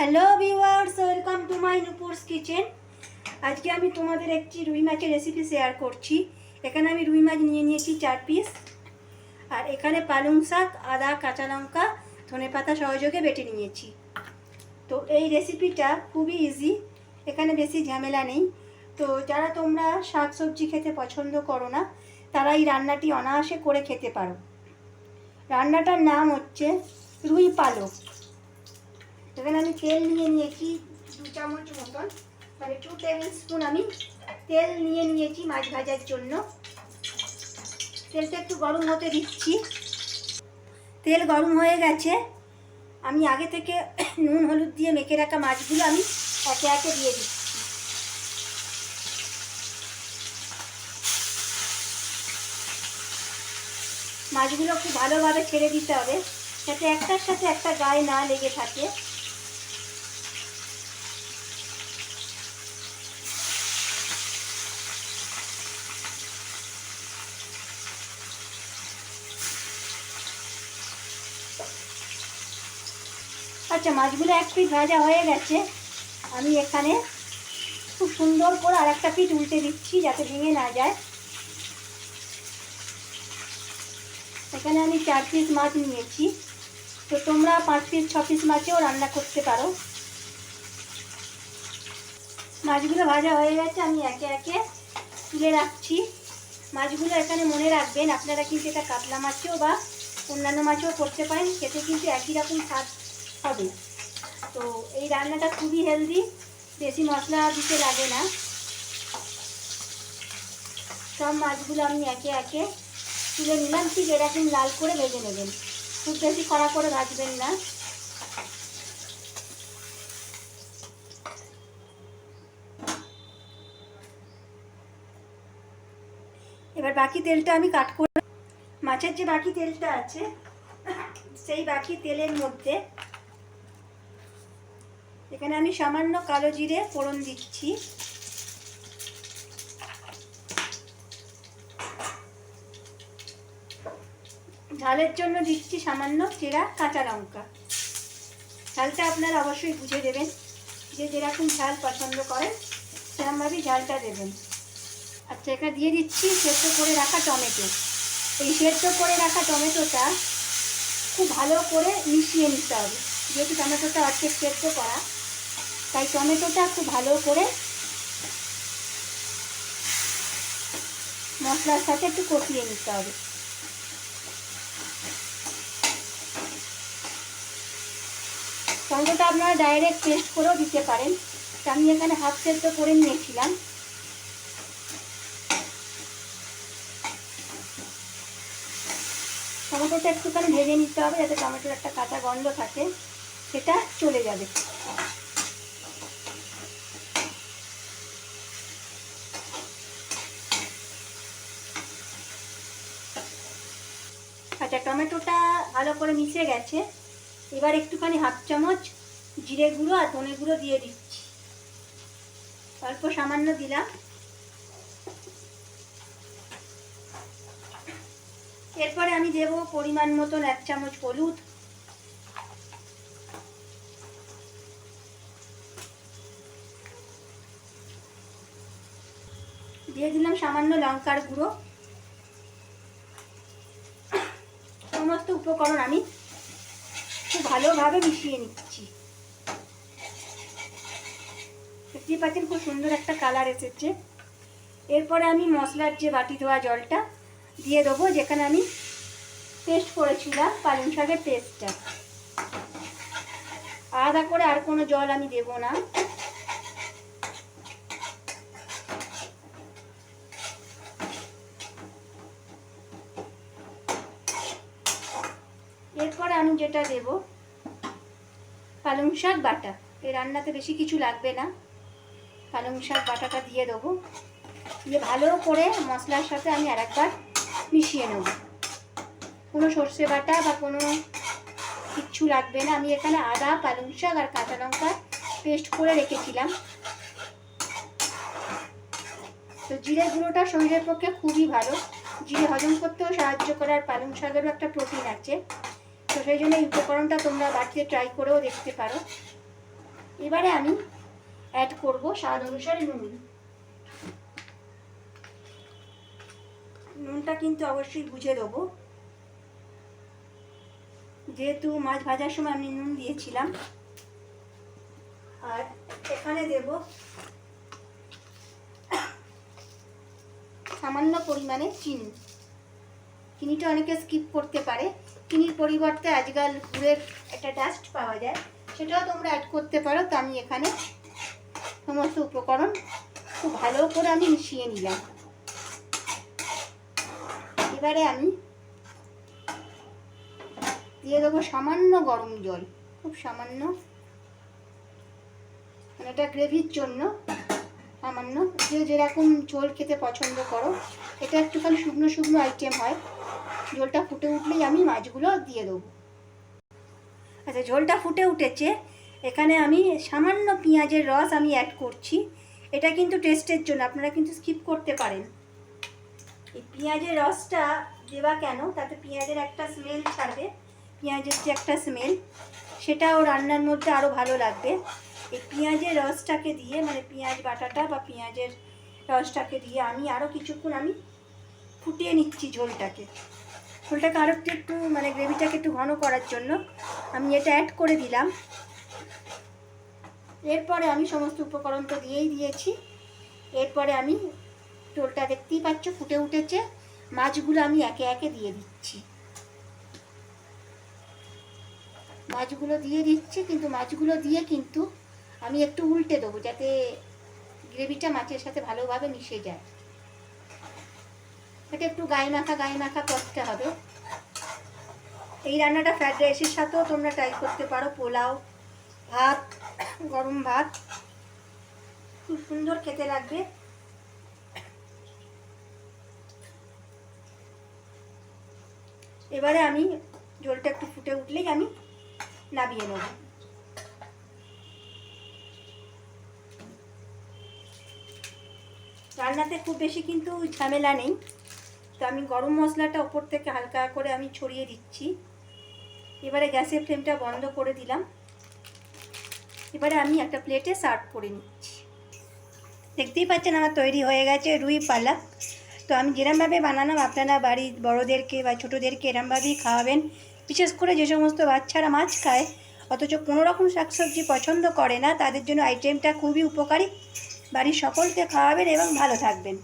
Hello viewers welcome to my Nupur's kitchen আজকে আমি তোমাদের একটি রুই মাছের রেসিপি শেয়ার করছি। এখানে আমি রুই মাছ নিয়ে নিয়েছি চার পিস আর এখানে পালং শাক, আদা, কাঁচা লঙ্কা, ধনে পাতা সহযোগে বেটে নিয়েছি। তো এই রেসিপিটা খুবই ইজি এখানে বেশি ঝামেলা নেই। তো যারা তোমরা শাক সবজি খেতে পছন্দ করো না, তারা এই রান্নাটি অনায়াসে করে খেতে পারো। রান্নাটার নাম হচ্ছে রুই পালক এখানে আমি তেল নিয়ে নিয়েছি দু চামচ মতন। মানে টু টেবিল স্পুন আমি তেল নিয়ে নিয়েছি মাছ ভাজার জন্য। তেলটা একটু গরম হতে দিচ্ছি। তেল গরম হয়ে গেছে। আমি আগে থেকে নুন, হলুদ দিয়ে মেখে রাখা মাছগুলো আমি একে একে দিয়ে দিচ্ছি। মাছগুলো খুব ভালোভাবে ছেড়ে দিতে হবে, যাতে একটার সাথে একটা গায়ে না লেগে থাকে। আচ্ছা মাছগুলো এক পিস ভাজা হয়ে গেছে। আমি এখানে খুব সুন্দর করে আর একটা পিস উল্টে দিচ্ছি যাতে ভেঙে না যায়। এখানে আমি চার পিস মাছ নিয়েছি। তো তোমরা পাঁচ পিস ছ পিস মাছেও রান্না করতে পারো। মাছগুলো ভাজা হয়ে গেছে, আমি একে একে তুলে রাখছি। মাছগুলো এখানে মনে রাখবেন, আপনারা কিন্তু এটা কাতলা মাছেও বা অন্যান্য মাছেও করতে পারেন, খেতে কিন্তু একই রকম স্বাদ। হবে। তো এই রান্নাটা খুবই হেলদি বেশি মশলা দিতে লাগে না। সব মাছগুলো আমি একে একে তুলে নিলাম, ঠিক এরকম লাল করে ভেজে নেবেন। খুব বেশি কড়া করে ভাজবেন না। এবার বাকি তেলটা আমি কাট করে মাছের যে বাকি তেলটা আছে, সেই বাকি তেলের মধ্যে এখানে আমি সামান্য কালো জিরে ফোড়ন দিচ্ছি। ঝালের জন্য দিচ্ছি সামান্য চেরা কাঁচা লঙ্কা। ঝালটা আপনারা অবশ্যই বুঝে দেবেন, যে যেরকম ঝাল পছন্দ করেন, সেরকমভাবেই ঝালটা দেবেন। আচ্ছা এখানে দিয়ে দিচ্ছি সেদ্ধ করে রাখা টমেটো। এই সেদ্ধ করে রাখা টমেটোটা খুব ভালো করে মিশিয়ে নিতে হবে, যেহেতু টমেটোটা অর্ধেক সেদ্ধ করা। তাই টমেটোটা খুব ভালো করে মশলার সাথে একটু কষিয়ে নিতে হবে। টমেটোটা আপনারা ডাইরেক্ট পেস্ট করেও দিতে পারেন। আমি এখানে হাফ সেদ্ধ করে নিয়েছিলাম। টমেটোটা একটুখানি ভেজে নিতে হবে যাতে টমেটোর একটা কাঁচা গন্ধ থাকে। সেটা চলে যাবে আচ্ছা টমেটোটা ভালো করে মিশে গেছে। এবার একটুখানি হাফ চামচ জিরে গুঁড়ো আর ধনে গুঁড়ো দিয়ে দিচ্ছি। অল্প সামান্য দিলাম। এরপরে আমি দেব পরিমাণ মতন এক চামচ হলুদ। দিয়ে দিলাম সামান্য লঙ্কার গুঁড়ো। সমস্ত উপকরণ আমি খুব ভালোভাবে মিশিয়ে নিচ্ছি। দেখতে পাচ্ছেন খুব সুন্দর একটা কালার এসেছে। এরপরে আমি মশলার যে বাটি ধোয়া জলটা দিয়ে দেবো, যেখানে আমি পেস্ট করেছিলাম পালং শাকের পেস্টটা আলাদা করে আর কোনো জল আমি দেব না এরপরে আমি যেটা দেব, পালং শাক, বাটা। এই রান্নাতে বেশি কিছু লাগবে না। পালং শাক, বাটাটা দিয়ে দেবো। দিয়ে ভালো করে মশলার সাথে আমি আর একবার মিশিয়ে নেব। কোনো সর্ষে বাটা বা কোনো কিচ্ছু লাগবে না। আমি এখানে আদা, পালং শাক আর কাঁচা লঙ্কা পেস্ট করে রেখেছিলাম। তো জিরে গুঁড়োটা শরীরের পক্ষে খুবই ভালো। জিরে হজম করতেও সাহায্য করে আর পালং শাকেরও একটা প্রোটিন আছে। তো সেই জন্য এই উপকরণটা তোমরা বাড়িতে ট্রাই করেও দেখতে পারো। এবারে আমি অ্যাড করব স্বাদ অনুসারে নুন। নুনটা কিন্তু অবশ্যই বুঝে দেবো। যেহেতু মাছ ভাজার সময় আমি নুন দিয়েছিলাম, আর এখানে দেব সামান্য পরিমাণে চিনি। চিনিটা অনেকে স্কিপ করতে পারে। চিনির পরিবর্তে আজকাল গুড়ের একটা ডাস্ট পাওয়া যায়। সেটাও তোমরা অ্যাড করতে পারো। তো আমি এখানে সমস্ত উপকরণ খুব ভালো করে আমি মিশিয়ে নিলাম। এবারে আমি দিয়ে দেবো সামান্য গরম জল, খুব সামান্য। মানে এটা গ্রেভির জন্য সামান্য। যে যেরকম ঝোল খেতে পছন্দ করো। এটা একটুখানি শুকনো শুকনো আইটেম হয়। ঝোলটা ফুটে উঠলেই আমি মাছগুলো দিয়ে দেবো। আচ্ছা ঝোলটা ফুটে উঠেছে। এখানে আমি সামান্য পেঁয়াজের রস আমি অ্যাড করছি। এটা কিন্তু টেস্টের জন্য, আপনারা কিন্তু স্কিপ করতে পারেন। এই পেঁয়াজের রসটা দেওয়া কেন? তাতে পেঁয়াজের একটা স্মেল ছাড়বে। পেঁয়াজের যে একটা স্মেল সেটাও রান্নার মধ্যে আরও ভালো লাগবে। এই পেঁয়াজের রসটাকে দিয়ে মানে পেঁয়াজ বাটাটা বা পেঁয়াজের রসটাকে দিয়ে আমি আরও কিছুক্ষণ আমি ফুটিয়ে নিচ্ছি ঝোলটাকে। ঝোলটাকে আরও একটু মানে গ্রেভিটাকে একটু ঘন করার জন্য আমি এটা অ্যাড করে দিলাম। এরপরে আমি সমস্ত উপকরণ তো দিয়েই দিয়েছি। এরপরে আমি ঝোলটা দেখতেই পাচ্ছ ফুটে উঠেছে। মাছগুলো আমি একে একে দিয়ে দিচ্ছি। মাছগুলো দিয়ে দিচ্ছি, কিন্তু মাছগুলো দিয়ে কিন্তু আমি একটু উল্টে দেবো যাতে গ্রেভিটা মাছের সাথে ভালোভাবে মিশে যায়। এটা একটু গায়ে মাখা গায়ে মাখা করতে হবে। এই রান্নাটা ফ্রাইড রাইসের সাথেও তোমরা ট্রাই করতে পারো, পোলাও, ভাত, গরম ভাত। খুব সুন্দর খেতে লাগবে। এবারে আমি জলটা একটু ফুটে উঠলেই আমি নামিয়ে নেব। রান্নাতে খুব বেশি কিন্তু ঝামেলা নেই। তো আমি গরম মশলাটা ওপর থেকে হালকা করে আমি ছড়িয়ে দিচ্ছি। এবারে গ্যাসের ফ্লেমটা বন্ধ করে দিলাম। এবারে আমি একটা প্লেটে সার্ভ করে নিচ্ছি। দেখতেই পাচ্ছেন আমার তৈরি হয়ে গেছে রুই পালাক তো আমি যেরমভাবে বানালাম, আপনারা বাড়ির বড়োদেরকে বা ছোটোদেরকে এরমভাবেই খাওয়াবেন। বিশেষ করে যে সমস্ত বাচ্চারা মাছ খায়, অথচ কোনো রকম শাকসবজি পছন্দ করে না, তাদের জন্য আইটেমটা খুবই উপকারী। বাড়ির সকলকে খাওয়াবেন এবং ভালো থাকবেন।